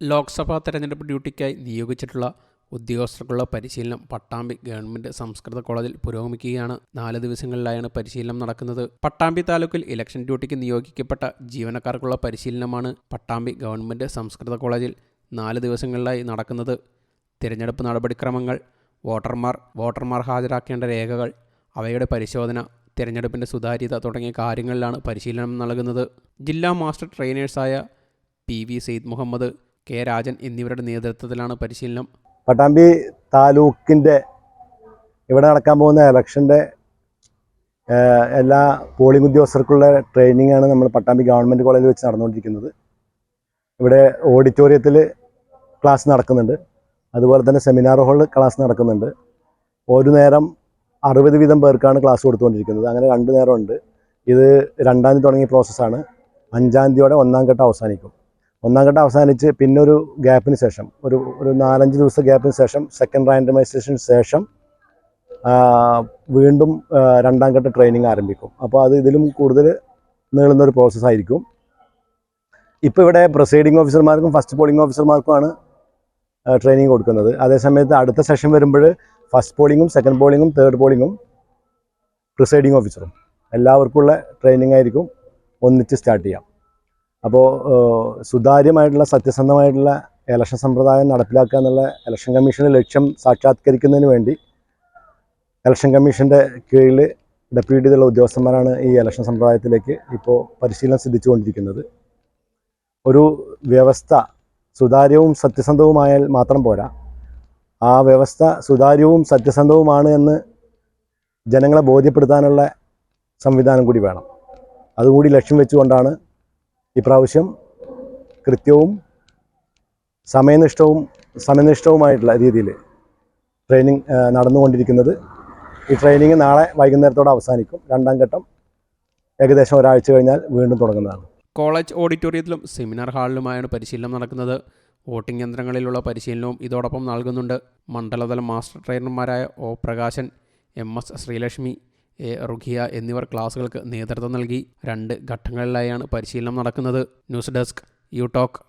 ലോക്സഭാ തെരഞ്ഞെടുപ്പ് ഡ്യൂട്ടിക്കായി നിയോഗിച്ചിട്ടുള്ള ഉദ്യോഗസ്ഥർക്കുള്ള പരിശീലനം പട്ടാമ്പി ഗവൺമെന്റ് സംസ്കൃത കോളേജിൽ പുരോഗമിക്കുകയാണ്. നാല് ദിവസങ്ങളിലായാണ് പരിശീലനം നടക്കുന്നത്. പട്ടാമ്പി താലൂക്കിൽ ഇലക്ഷൻ ഡ്യൂട്ടിക്ക് നിയോഗിക്കപ്പെട്ട ജീവനക്കാർക്കുള്ള പരിശീലനമാണ് പട്ടാമ്പി ഗവൺമെന്റ് സംസ്കൃത കോളേജിൽ നാല് ദിവസങ്ങളിലായി നടക്കുന്നത്. തിരഞ്ഞെടുപ്പ് നടപടിക്രമങ്ങൾ വോട്ടർമാർ വോട്ടർമാർ ഹാജരാക്കേണ്ട രേഖകൾ അവയുടെ പരിശോധന തിരഞ്ഞെടുപ്പിന്റെ സുതാര്യത തുടങ്ങിയ കാര്യങ്ങളിലാണ് പരിശീലനം നൽകുന്നത്. ജില്ലാ master ട്രെയിനേഴ്സായ P V Sayed Muhammad K Rajan എന്നിവരുടെ നേതൃത്വത്തിലാണ് പരിശീലനം. പട്ടാമ്പി താലൂക്കിന്റെ ഇവിടെ നടക്കാൻ പോകുന്ന ഇലക്ഷന്റെ എല്ലാ പോളിംഗ് ഉദ്യോഗസ്ഥർക്കുള്ള ട്രെയിനിങ് ആണ് നമ്മൾ പട്ടാമ്പി ഗവൺമെന്റ് കോളേജിൽ വെച്ച് നടന്നുകൊണ്ടിരിക്കുന്നത്. ഇവിടെ ഓഡിറ്റോറിയത്തിൽ ക്ലാസ് നടക്കുന്നുണ്ട്. അതുപോലെ തന്നെ സെമിനാർ ഹാളിൽ ക്ലാസ് നടക്കുന്നുണ്ട്. ഒരു നേരം അറുപത് വീതം പേർക്കാണ് ക്ലാസ് കൊടുത്തുകൊണ്ടിരിക്കുന്നത്. അങ്ങനെ രണ്ട് നേരമുണ്ട്. ഇത് രണ്ടാം തീയതി തുടങ്ങിയ പ്രോസസ്സാണ് അഞ്ചാം തീയതിയോടെ ഒന്നാം ഘട്ടം അവസാനിക്കും. ഒന്നാം ഘട്ടം അവസാനിച്ച് പിന്നെ ഒരു ഗ്യാപ്പിന് ശേഷം ഒരു ഒരു നാലഞ്ച് ദിവസം ഗ്യാപ്പിന് ശേഷം സെക്കൻഡ് റാൻഡമൈസേഷന് ശേഷം വീണ്ടും രണ്ടാം ഘട്ട ട്രെയിനിങ് ആരംഭിക്കും. അപ്പോൾ അത് ഇതിലും കൂടുതൽ നീളുന്ന ഒരു പ്രോസസ്സായിരിക്കും ഇപ്പോൾ ഇവിടെ പ്രൊസൈഡിങ് ഓഫീസർമാർക്കും ഫസ്റ്റ് പോളിംഗ് ഓഫീസർമാർക്കുമാണ് ട്രെയിനിങ് കൊടുക്കുന്നത്. അതേസമയത്ത് അടുത്ത സെഷൻ വരുമ്പോൾ ഫസ്റ്റ് പോളിങ്ങും സെക്കൻഡ് പോളിങ്ങും തേർഡ് പോളിങ്ങും പ്രിസൈഡിംഗ് ഓഫീസറും എല്ലാവർക്കുമുള്ള ട്രെയിനിങ് ആയിരിക്കും. ഒന്നിച്ച് സ്റ്റാർട്ട് ചെയ്യാം. അപ്പോൾ സുതാര്യമായിട്ടുള്ള സത്യസന്ധമായിട്ടുള്ള ഇലക്ഷൻ സമ്പ്രദായം നടപ്പിലാക്കുക എന്നുള്ള ഇലക്ഷൻ കമ്മീഷന്റെ ലക്ഷ്യം സാക്ഷാത്കരിക്കുന്നതിന് വേണ്ടി ഇലക്ഷൻ കമ്മീഷന്റെ കീഴിൽ ഡെപ്യൂട്ടി ചെയ്തുള്ള ഉദ്യോഗസ്ഥന്മാരാണ് ഈ ഇലക്ഷൻ സമ്പ്രദായത്തിലേക്ക് ഇപ്പോൾ പരിശീലനം സിദ്ധിച്ചുകൊണ്ടിരിക്കുന്നത്. ഒരു വ്യവസ്ഥ സുതാര്യവും സത്യസന്ധവുമായാൽ മാത്രം പോരാ. ആ വ്യവസ്ഥ സുതാര്യവും സത്യസന്ധവുമാണ് എന്ന് ജനങ്ങളെ ബോധ്യപ്പെടുത്താനുള്ള സംവിധാനം കൂടി വേണം. അതുകൂടി ലക്ഷ്യം വെച്ചുകൊണ്ടാണ് ഇപ്രാവശ്യം കൃത്യവും സമയനിഷ്ഠവും സമയനിഷ്ഠവുമായിട്ടുള്ള രീതിയിൽ ട്രെയിനിങ് നടന്നുകൊണ്ടിരിക്കുന്നത്. ഈ ട്രെയിനിങ് നാളെ വൈകുന്നേരത്തോടെ അവസാനിക്കും. രണ്ടാം ഘട്ടം ഏകദേശം ഒരാഴ്ച കഴിഞ്ഞാൽ വീണ്ടും തുടങ്ങുന്നതാണ്. കോളേജ് ഓഡിറ്റോറിയത്തിലും സെമിനാർ ഹാളിലുമായാണ് പരിശീലനം നടക്കുന്നത്. വോട്ടിംഗ് യന്ത്രങ്ങളിലുള്ള പരിശീലനവും ഇതോടൊപ്പം നൽകുന്നുണ്ട്. മണ്ഡലതല master ട്രെയിനർമാരായ O Prakashan M S Sreelakshmi Rukhiya എന്നിവർ ക്ലാസുകൾക്ക് നേതൃത്വം നൽകി. രണ്ട് ഘട്ടങ്ങളിലായാണ് പരിശീലനം നടക്കുന്നത്. News desk U Talk.